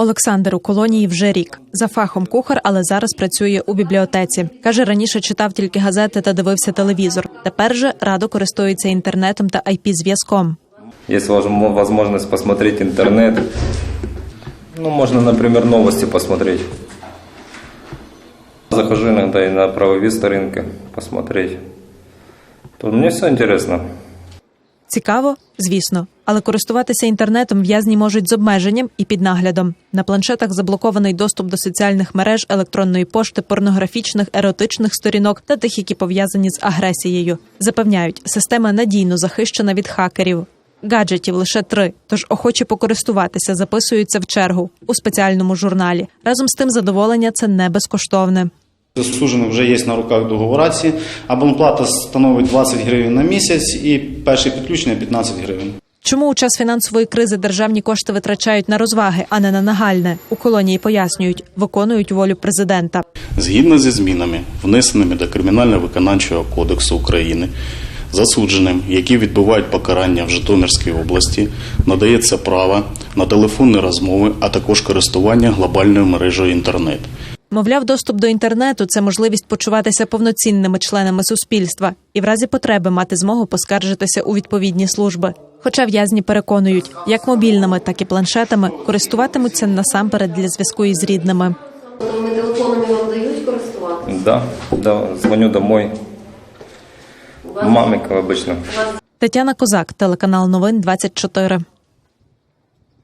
Олександр у колонії вже рік. За фахом кухар, але зараз працює у бібліотеці. Каже, раніше читав тільки газети та дивився телевізор. Тепер же радо користується інтернетом та ip зв'язком. Возм- возможность посмотреть интернет. Ну, можно, например, новости посмотреть. Захожу и на правовые рынка посмотреть. То мне все интересно. Цікаво, звісно, але користуватися інтернетом в'язні можуть з обмеженням і під наглядом. На планшетах заблокований доступ до соціальних мереж, електронної пошти, порнографічних, еротичних сторінок та тих, які пов'язані з агресією. Запевняють, система надійно захищена від хакерів. Гаджетів лише три, тож охочі покористуватися записуються в чергу у спеціальному журналі. Разом з тим, задоволення це не безкоштовне. Засуджених вже є на руках договораці. Абонплата становить 20 гривень на місяць і перше підключення 15 гривень. Чому у час фінансової кризи державні кошти витрачають на розваги, а не на нагальне? У колонії пояснюють, виконують волю президента. Згідно зі змінами, внесеними до Кримінально-виконавчого кодексу України, засудженим, які відбувають покарання в Житомирській області, надається право на телефонні розмови, а також користування глобальною мережею інтернет. Мовляв, доступ до інтернету це можливість почуватися повноцінними членами суспільства і в разі потреби мати змогу поскаржитися у відповідні служби. Хоча в'язні переконують, як мобільними, так і планшетами користуватимуться насамперед для зв'язку із рідними. Ми телефонами вам дають користуватися? Да, да, звоню домой. Маме, как обычно. Тетяна Козак, телеканал Новин 24.